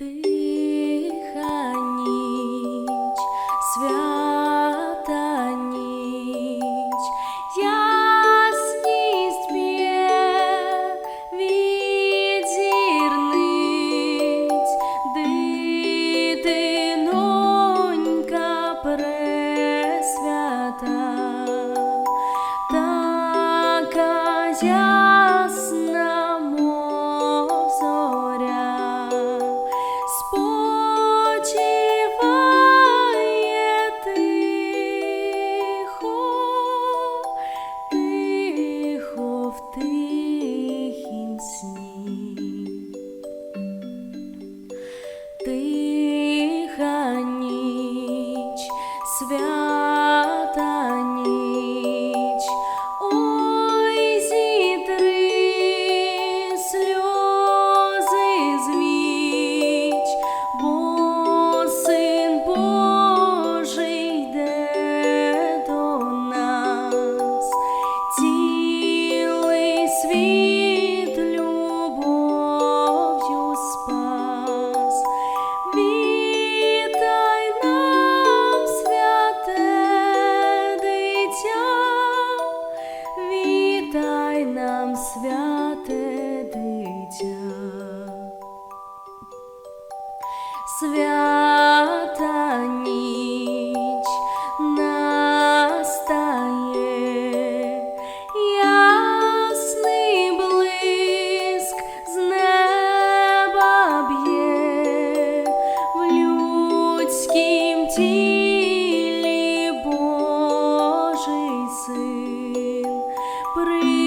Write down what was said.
Тиха ніч, свята ніч, ясність б'є від зірниць, дитинонька пресвята, така ясна, Тиха ніч, свята святе дитя. Свята ніч настає, ясний блиск з неба б'є в людськім тілі Божий син прийшов